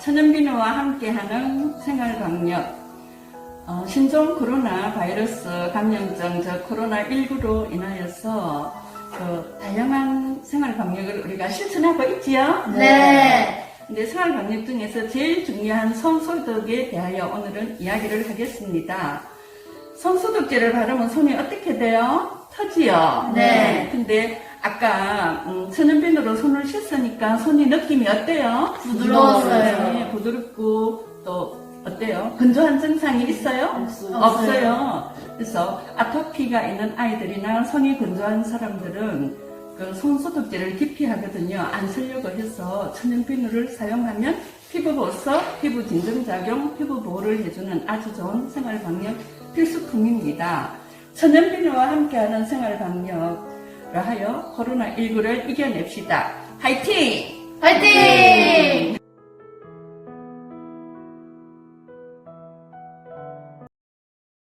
천연비누와 함께하는 생활방역 어, 신종 코로나 바이러스 감염증 저 코로나19로 인하여서 그 다양한 생활방역을 우리가 실천하고 있지요? 네. 근데 생활방역 중에서 제일 중요한 손소독에 대하여 오늘은 이야기를 하겠습니다. 손소독제를 바르면 손이 어떻게 돼요? 터지요? 네. 근데 아까 음, 천연비누로 손을 씻으니까 손이 느낌이 어때요? 부드러웠어요. 네, 부드럽고 또 어때요? 건조한 증상이 있어요? 없어요. 없어요. 그래서 아토피가 있는 아이들이나 손이 건조한 사람들은 그 손소독제를 깊이 하거든요. 안 쓰려고 해서 천연비누를 사용하면 피부 보습, 피부 진정작용, 피부 보호를 해주는 아주 좋은 생활방역 필수품입니다. 천연비누와 함께하는 생활방역을 하여 코로나19를 이겨냅시다. 화이팅! 화이팅!